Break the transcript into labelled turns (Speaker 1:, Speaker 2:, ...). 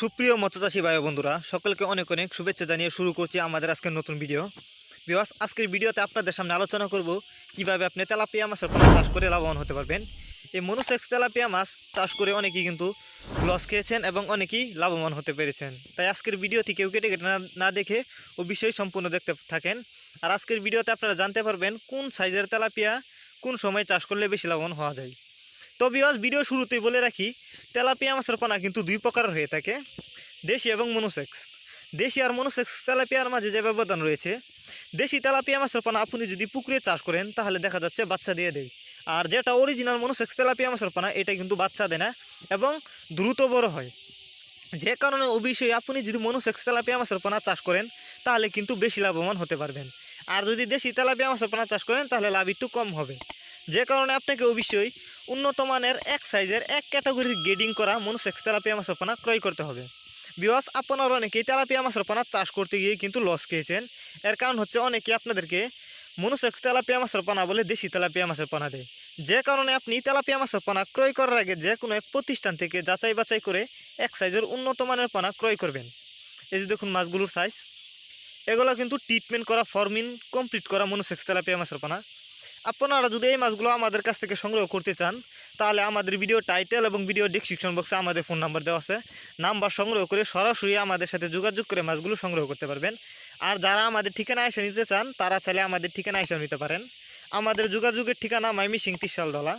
Speaker 1: সুপ্রিয় মৎস্যচাষী ভাই বন্ধুরা, সকলকে অনেক অনেক শুভেচ্ছা জানিয়ে শুরু করছি আমাদের আজকের নতুন ভিডিও। বিবাস আজকের ভিডিওতে আপনাদের সামনে আলোচনা করব কীভাবে আপনি তেলাপিয়া মাছের পোনা চাষ করে লাভবান হতে পারবেন। এই মনুসেক্স তেলাপিয়া মাছ চাষ করে অনেকেই কিন্তু লস খেয়েছেন এবং অনেকেই লাভবান হতে পেরেছেন। তাই আজকের ভিডিওটি কেউ কেটে কেটে না- না দেখে ও বিষয় সম্পূর্ণ দেখতে থাকেন। আর আজকের ভিডিওতে আপনারা জানতে পারবেন কোন সাইজের তেলাপিয়া কোন সময় চাষ করলে বেশি লাভবান হওয়া যায়। তো বিবাস ভিডিও শুরুতেই বলে রাখি তেলাপিয়া মাছের পোনা কিন্তু দুই প্রকার হয়ে থাকে, দেশি এবং মনোসেক্স। দেশি আর মনোসেক্স তেলাপিয়ার মাঝে যে ব্যবধান রয়েছে, দেশি তেলাপিয়া মাছের পোনা আপনি যদি পুকুরে চাষ করেন, তাহলে দেখা যাচ্ছে বাচ্চা দিয়ে দেয়। আর যেটা অরিজিনাল মনোসেক্স তেলাপিয়া মাছের পোনা, এটা কিন্তু বাচ্চা দেয় না এবং দ্রুত বড় হয়। যে কারণে অবশ্যই আপনি যদি মনোসেক্স তেলাপিয়া মাছের পোনা চাষ করেন, তাহলে কিন্তু বেশি লাভবান হতে পারবেন। আর যদি দেশি তেলাপিয়া মাছের পোনা চাষ করেন, তাহলে লাভ একটু কম হবে। যে কারণে আপনাকে অবশ্যই উন্নত মানের এক সাইজের এক ক্যাটাগরির গ্রেডিং করা মনোসেক্স তেলাপিয়া মাছের পোনা ক্রয় করতে হবে। বিওয়াস আপনারা অনেকেই তেলাপিয়া মাছের পোনা চাষ করতে গিয়ে কিন্তু লস খেয়েছেন। এর কারণ হচ্ছে অনেকে আপনাদেরকে মনোসেক্স তেলাপিয়া মাছের পোনা বলে দেশি তেলাপিয়া মাছের পোনা দেয়। যে কারণে আপনি তেলাপিয়া মাছের পোনা ক্রয় করার আগে যে কোনো এক প্রতিষ্ঠান থেকে যাচাই বাছাই করে এক সাইজের উন্নত মানের পোনা ক্রয় করবেন। এই যে দেখুন মাছগুলোর সাইজ এগুলো কিন্তু ট্রিটমেন্ট করা ফর্মিন কমপ্লিট করা মনোসেক্স তেলাপিয়া মাছের পোনা। আপনারা যদি এই মাছগুলো আমাদের কাছ থেকে সংগ্রহ করতে চান, তাহলে আমাদের ভিডিও টাইটেল এবং ভিডিও ডিসক্রিপশন বক্সে আমাদের ফোন নাম্বার দেওয়া আছে। নাম্বার সংগ্রহ করে সরাসরি আমাদের সাথে যোগাযোগ করে মাছগুলো সংগ্রহ করতে পারবেন। আর যারা আমাদের ঠিকানা এসে নিতে চান, তারা চাইলে আমাদের ঠিকানা এসে নিতে পারেন। আমাদের যোগাযোগের ঠিকানা মাইমি সিং তিসালদলা